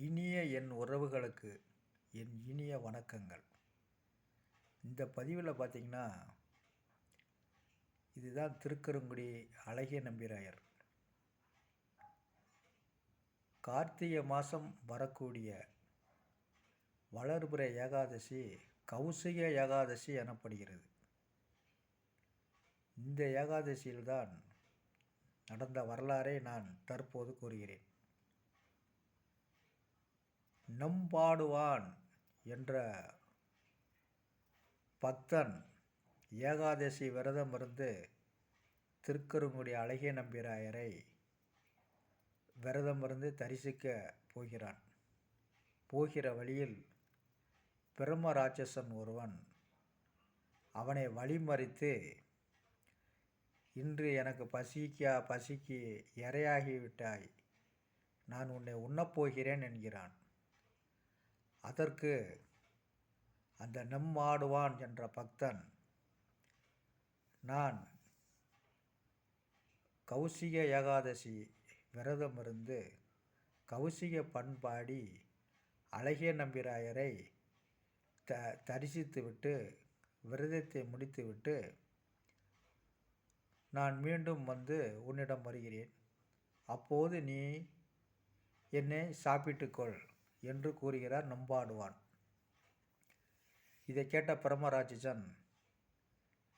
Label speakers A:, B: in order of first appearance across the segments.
A: இனிய என் உறவுகளுக்கு என் இனிய வணக்கங்கள். இந்த பதிவில் பார்த்தீங்கன்னா இதுதான் திருக்கருங்குடி அழகிய நம்பிராயர். கார்த்திகை மாதம் வரக்கூடிய வளர்புற ஏகாதசி கௌசிக ஏகாதசி எனப்படுகிறது. இந்த ஏகாதசியில்தான் நடந்த வரலாறை நான் தற்போது கூறுகிறேன். நம்பாடுவான் என்ற பக்தன் ஏகாதசி விரதம் இருந்து திருக்கருங்குடி அழகிய நம்பிராயரை விரதம் இருந்து தரிசிக்க போகிறான். போகிற வழியில் பிரம்ம ராட்சசன் ஒருவன் அவனை வழிமறித்து இன்று எனக்கு பசிக்கா பசிக்கு இரையாகிவிட்டாய் நான் உன்னை உண்ணப்போகிறேன் என்கிறான். அதற்கு அந்த நம்மாடுவான் என்ற பக்தன் நான் கௌசிக ஏகாதசி விரதம் இருந்து கௌசிக பண்பாடி அழகிய நம்பிராயரை த தரிசித்துவிட்டு விரதத்தை முடித்துவிட்டு நான் மீண்டும் வந்து உன்னிடம் வருகிறேன். அப்போது நீ என்னை சாப்பிட்டுக்கொள். என்று கூறுகிறார் நம்பாடுவான். இதை கேட்ட பிரம்மராட்சசன்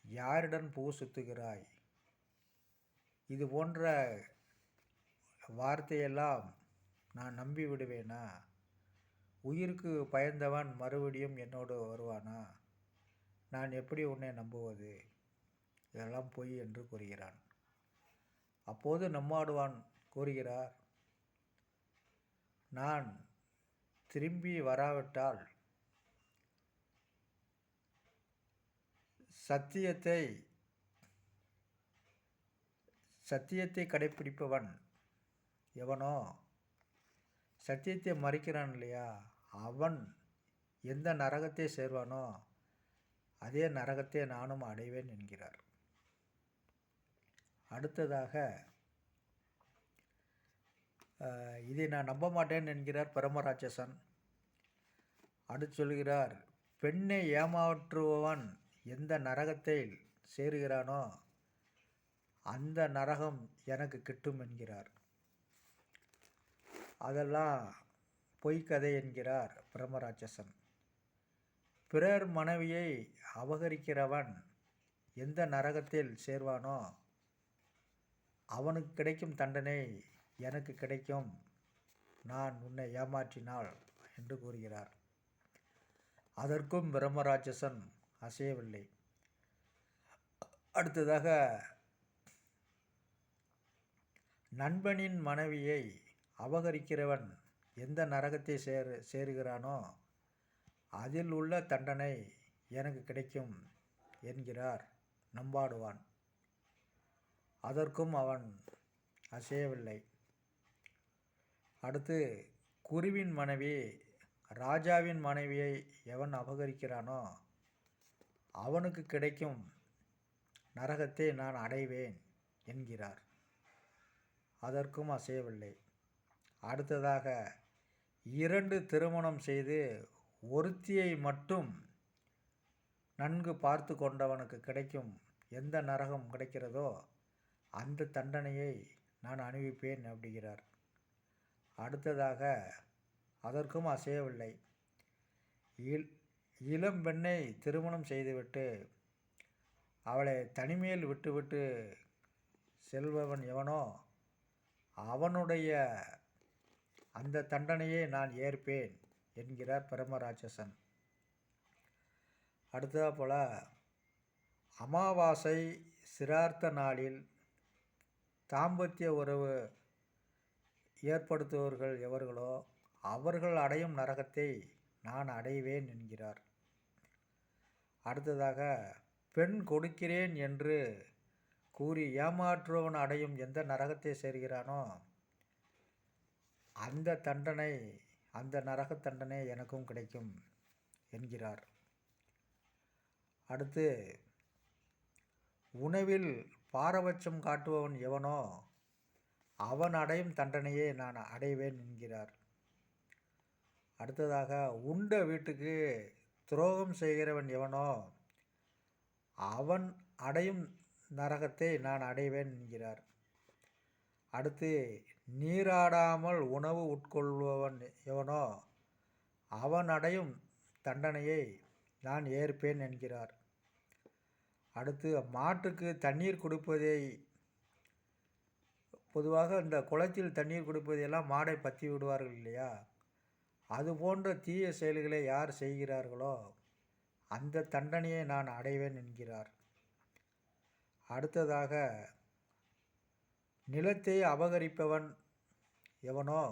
A: யாரிடம் பூ சுத்துகிறாய்? இது போன்ற வார்த்தையெல்லாம் நான் நம்பி விடுவேனா? உயிருக்கு பயந்தவன் மறுபடியும் என்னோடு வருவானா? நான் எப்படி உன்னை நம்புவது? இதெல்லாம் பொய் என்று கூறுகிறான். அப்போது நம்மாடுவான் கூறுகிறார் நான் திரும்பி வராவிட்டால் சத்தியத்தை சத்தியத்தை கடைப்பிடிப்பவன் எவனோ சத்தியத்தை மறிக்கிறான் இல்லையா? அவன் எந்த நரகத்தை சேர்வானோ அதே நரகத்தை நானும் அடைவேன் என்கிறார். அடுத்ததாக இதை நான் நம்ப மாட்டேன் என்கிறார் பரமராட்சசன். அடுத்து சொல்கிறார் பெண்ணை ஏமாற்றுபவன் எந்த நரகத்தை சேருகிறானோ அந்த நரகம் எனக்கு கிட்டும் என்கிறார். அதெல்லாம் பொய்க்கதை என்கிறார் பிரம்மராட்சசன் பிறர் மனைவியை அபகரிக்கிறவன் எந்த நரகத்தில் சேர்வானோ அவனுக்கு கிடைக்கும் தண்டனை எனக்கு கிடைக்கும். நான் உன்னை ஏமாற்றினாள் என்று கூறுகிறார். அதற்கும் பிரம்மராட்சசன் அசையவில்லை. அடுத்ததாக நண்பனின் மனைவியை அபகரிக்கிறவன் எந்த நரகத்தை சேர் சேருகிறானோ அதில் உள்ள தண்டனை எனக்கு கிடைக்கும் என்கிறார் நம்பாடுவான். அதற்கும் அவன் அசையவில்லை. அடுத்து குருவின் மனைவி ராஜாவின் மனைவியை எவன் அபகரிக்கிறானோ அவனுக்கு கிடைக்கும் நரகத்தை நான் அடைவேன் என்கிறார். அதற்கும் அசையவில்லை. அடுத்ததாக இரண்டு திருமணம் செய்து ஒருத்தியை மட்டும் நன்கு பார்த்து கொண்டவனுக்கு கிடைக்கும் எந்த நரகம் கிடைக்கிறதோ அந்த தண்டனையை நான் அணிவிப்பேன் அப்படிங்கிறார். அடுத்ததாக அதற்கும் அசையவில்லை. இல் இளம் பெண்ணை திருமணம் செய்துவிட்டு அவளை தனிமையில் விட்டுவிட்டு செல்பவன் எவனோ அவனுடைய அந்த தண்டனையை நான் ஏற்பேன் என்கிறார் பிரம்மராட்சசன். அடுத்ததாக போல் அமாவாசை சிரார்த்த நாளில் தாம்பத்திய உறவு ஏற்படுத்துபவர்கள் எவர்களோ அவர்கள் அடையும் நரகத்தை நான் அடைவேன் என்கிறார். அடுத்ததாக பெண் கொடுக்கிறேன் என்று கூறி ஏமாற்றுவன் அடையும் எந்த நரகத்தை சேர்கிறானோ அந்த தண்டனை அந்த நரக தண்டனை எனக்கும் கிடைக்கும் என்கிறார். அடுத்து உணவில் பாரபட்சம் காட்டுபவன் எவனோ அவன் அடையும் தண்டனையே நான் அடைவேன் என்கிறார். அடுத்ததாக உண்ட வீட்டுக்கு துரோகம் செய்கிறவன் எவனோ அவன் அடையும் நரகத்தை நான் அடைவேன் என்கிறார். அடுத்து நீராடாமல் உணவு உட்கொள்பவன் எவனோ அவன் அடையும் தண்டனையை நான் ஏற்பேன் என்கிறார். அடுத்து மாட்டுக்கு தண்ணீர் கொடுப்பதை பொதுவாக இந்த குளத்தில் தண்ணீர் குடிப்பதையெல்லாம் மாடை பற்றி விடுவார்கள் இல்லையா? அது போன்ற தீய செயல்களை யார் செய்கிறார்களோ அந்த தண்டனையை நான் அடைவேன் என்கிறார். அடுத்ததாக நிலத்தை அபகரிப்பவன் எவனோ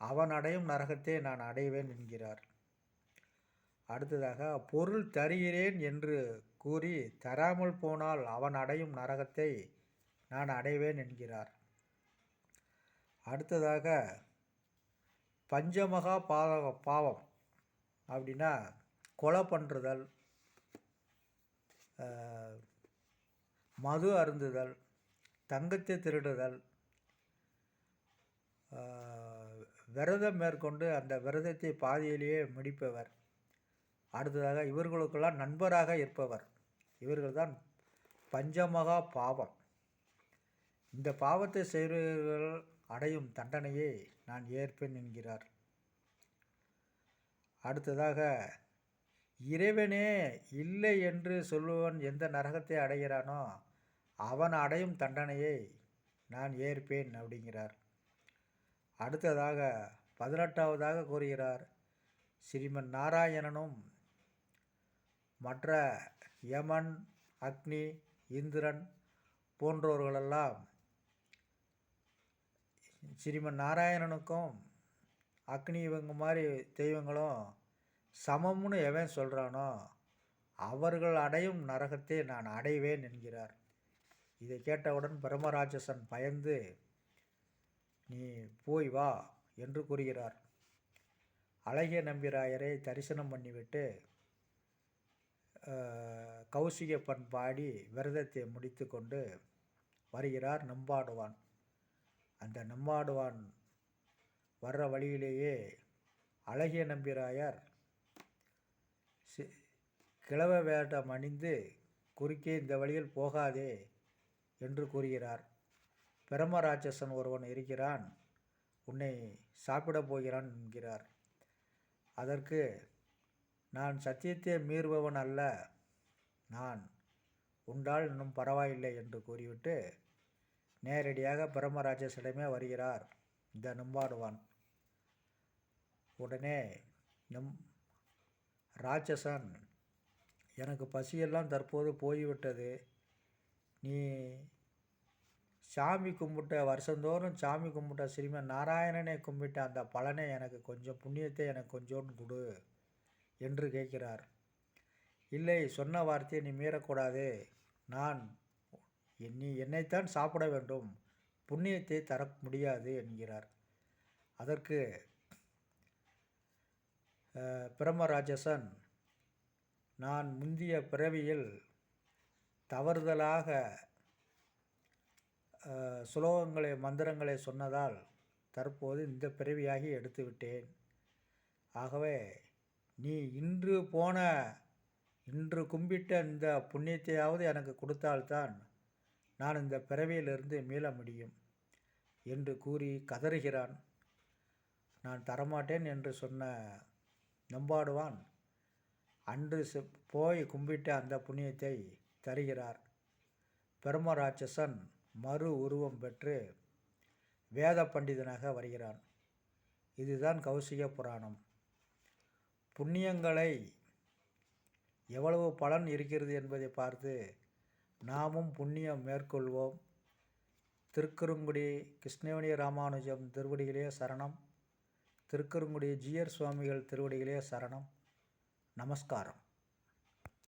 A: அவன் அடையும் நரகத்தை நான் அடைவேன் என்கிறார். அடுத்ததாக பொருள் தருகிறேன் என்று கூறி தராமல் போனால் அவன் அடையும் நரகத்தை நான் அடைவேன் என்கிறார். அடுத்ததாக பஞ்சமகா பாவ பாவம் அப்படின்னா கொலை பண்ணுறதல் மது அருந்துதல் தங்கத்தை திருடுதல் விரதம் மேற்கொண்டு அந்த விரதத்தை பாதியிலேயே முடிப்பவர். அடுத்ததாக இவர்களுக்கெல்லாம் நண்பராக இருப்பவர். இவர்கள் தான் பஞ்சமகா பாவம். இந்த பாவத்தை செய்கிறவர்கள் அடையும் தண்டனையை நான் ஏற்பேன் என்கிறார். அடுத்ததாக இறைவனே இல்லை என்று சொல்லுவன் எந்த நரகத்தை அடைகிறானோ அவன் அடையும் தண்டனையை நான் ஏற்பேன் அப்படிங்கிறார். அடுத்ததாக பதினெட்டாவதாக கூறுகிறார் ஸ்ரீமன் நாராயணனும் மற்ற யமன் அக்னி இந்திரன் போன்றவர்களெல்லாம் ஸ்ரீமன் நாராயணனுக்கும் அக்னி இவங்க மாதிரி தெய்வங்களும் சமம்னு எவன் சொல்கிறானோ அவர்கள் அடையும் நரகத்தை நான் அடைவேன் என்கிறார். இதை கேட்டவுடன் பிரம்மராட்சசன் பயந்து நீ போய் வா என்று கூறுகிறார். அழகிய நம்பிராயரை தரிசனம் பண்ணிவிட்டு கௌசிக பாடி விரதத்தை முடித்து கொண்டு வருகிறார் நம்பாடுவான். அந்த நம்மாடுவான் வர்ற வழியிலேயே அழகிய நம்பிராயர் கிழவ வேட்டம் அணிந்து குறுக்கே இந்த வழியில் போகாதே என்று கூறுகிறார். பிரம்மராட்சசன் ஒருவன் இருக்கிறான் உன்னை சாப்பிடப் போகிறான் என்கிறார். அதற்கு நான் சத்தியத்தை மீறுபவன் அல்ல நான் உண்டால் இன்னும் பரவாயில்லை என்று கூறிவிட்டு நேரடியாக பிரம்மராஜசிடமே வருகிறார். இந்த நும்பாடுவான். உடனே நம் ராட்சசன் எனக்கு பசியெல்லாம் தற்போது போய்விட்டது. நீ சாமி கும்பிட்ட வருஷந்தோறும் சாமி கும்பிட்ட ஸ்ரீமன் நாராயணனை கும்பிட்ட அந்த பலனை எனக்கு கொஞ்சம் புண்ணியத்தை எனக்கு கொஞ்சோண்டு கொடு என்று கேட்கிறார். இல்லை சொன்ன வார்த்தையை நீ மீறக்கூடாது. நான் நீ என்னைத்தான் சாப்பிட வேண்டும். புண்ணியத்தை தர முடியாது என்கிறார். அதற்கு பிரம்மராஜசன் நான் முந்திய பிறவியில் தவறுதலாக சுலோகங்களை மந்திரங்களை சொன்னதால் தற்போது இந்த பிறவியாகி எடுத்து விட்டேன் ஆகவே நீ இன்று போன இன்று கும்பிட்ட இந்த புண்ணியத்தையாவது எனக்கு கொடுத்தால்தான் நான் இந்த பிறவியிலிருந்து மீள முடியும் என்று கூறி கதறுகிறான். நான் தரமாட்டேன் என்று சொன்ன நம்பாடுவான். அன்று போய் கும்பிட்ட அந்த புண்ணியத்தை தருகிறார். பிரம்மராட்சசன் மறு உருவம் பெற்று வேத பண்டிதனாக வருகிறான். இதுதான் கௌசிக புராணம். புண்ணியங்களை எவ்வளவு பலன் இருக்கிறது என்பதை பார்த்து நாமும் புண்ணியம் மேற்கொள்வோம். திருக்குறுங்குடி கிருஷ்ணவேணி ராமானுஜம் திருவடிகளே சரணம். திருக்குறுங்குடி ஜிஆர் சுவாமிகள் திருவடிகளே சரணம். நமஸ்காரம்.